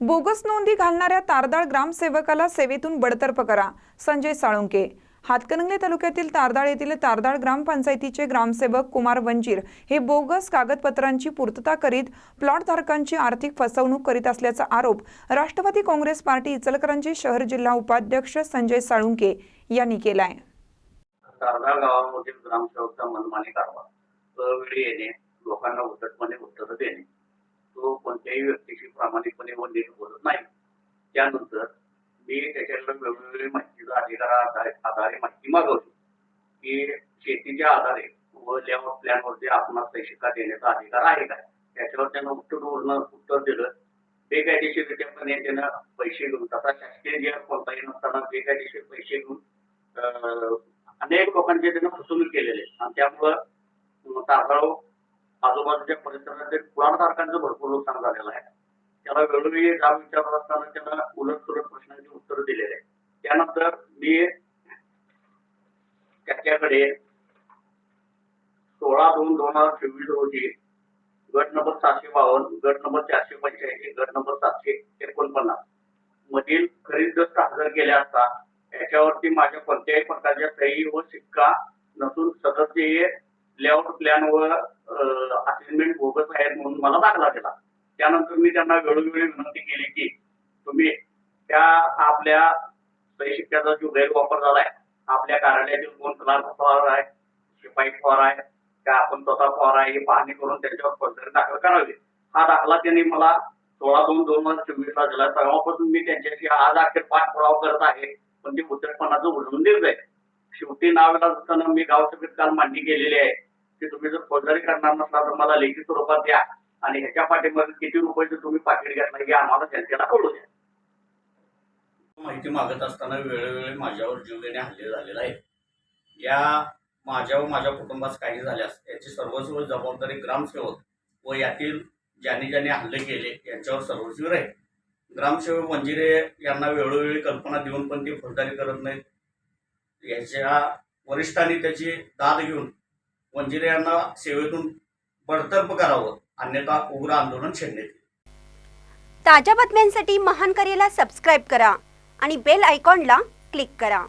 Bogus नोंदी घालणाऱ्या तारदाळ ग्रामसेवकाला सेवेतून बडतर्फ करा. संजय साळुंके. हातकणंगले तालुक्यातील तारदाळ येथील तारदाळ ग्रामपंचायतीचे ग्रामसेवक कुमार वंजीर हे बोगस कागदपत्रांची पूर्तता करीत प्लॉटधारकांची आर्थिक फसवणूक करीत असल्याचा आरोप राष्ट्रवादी काँग्रेस पार्टी इचलकरंजी शहर जिल्हा उपाध्यक्ष संजय साळुंके यांनी केलाय. तारदाळ गावामधील ग्रामसेवकचा मनमानी कारभार अवेळी येणे लोकांना उत्तर देणे तो कोणत्याही व्यक्तीशी प्रामाणिकपणे व नीट बोलत नाही. त्यानंतर मी त्याच्याकडे वेगवेगळी माहितीचा अधिकार आधारे माहिती मागवली. की शेतीच्या आधारे व लेआउट प्लॅनवरती आपणास पैसे का देण्याचा अधिकार आहे का? त्याच्यावर त्यांना उत्तर बोलणं उत्तर दिलं. बेकायदेशीररित्यापणे त्यानं पैसे घेऊन तसा शासकीय जे कोणताही नसताना बेकायदेशीर पैसे घेऊन अनेक लोकांचे त्यानं फसवणूक केलेले आणि त्यामुळं तारदाळ आजूबाजूच्या परिसरातील पुराणधारकांचं भरपूर नुकसान झालेलं आहे. त्याला वेळोवेळी जाब विचारत असताना त्यानं उलट सुलट प्रश्नांची उत्तरं दिलेली आहे त्यानंतर मी त्याच्याकडे सोळा दोन दोन हजार चोवीस रोजी गट नंबर सातशे बावन्न गट नंबर चारशे पंच्याऐंशी गट नंबर सातशे एकोणपन्नास मधील खरीद हजर केले असता याच्यावरती माझ्या कोणत्याही प्रकारच्या सही व शिक्का नसून सदस्य लेआउट प्लॅन व असाइनमेंट बोगस आहेत म्हणून मला दाखला दिला. त्यानंतर मी त्यांना वेळोवेळी विनंती केली की तुम्ही त्या आपल्या सही जो गैरवापर झालाय आपल्या कार्यालयातील कोण क्लार्क फॉर आहे शिपाई फॉर आहे का आपण स्वतः फॉर आहे हे पाहणी करून त्यांच्यावर फौजदारी दाखल करावी. हा दाखला त्यांनी मला सोळा दोन दोन हजार चोवीस ला दिला. तेव्हापासून मी त्यांच्याशी आज अखेर पाठपुरावा करत आहे. पण ते उद्धटपणाचं उडवून देत आहे शेवटी नाव असताना मी गावसभेत काल मांडणी केलेली आहे. की तुम्ही जर फौजदारी करणार नसला तर मला लेखी स्वरूपात द्या. आणि ह्याच्या पाठीमागे किती रुपयाचं तुम्ही पाकिट घेतलं हे आम्हाला जनतेला कळू द्या. माहिती मागत असताना वेळोवेळी माझ्यावर जीवघेणे हल्ले झालेला आहे या माझ्या व माझ्या कुटुंबास काही झाल्यास याची सर्वस्व जबाबदारी ग्रामसेवक व यातील ज्यांनी ज्यांनी हल्ले केले यांच्यावर सर्वस्वी राहील. ग्रामसेवक मंजिरे यांना वेळोवेळी कल्पना देऊन पण ते फौजदारी करत नाहीत. याच्या वरिष्ठांनी त्याची दाद घेऊन वंजिरे यांना सेवेतून बडतर्फ करावं अन्यथा उग्र आंदोलन छेडण्यात येईल ताज्या बातम्यांसाठी महान करेला सबस्क्राईब करा आणि बेल आयकॉनला क्लिक करा.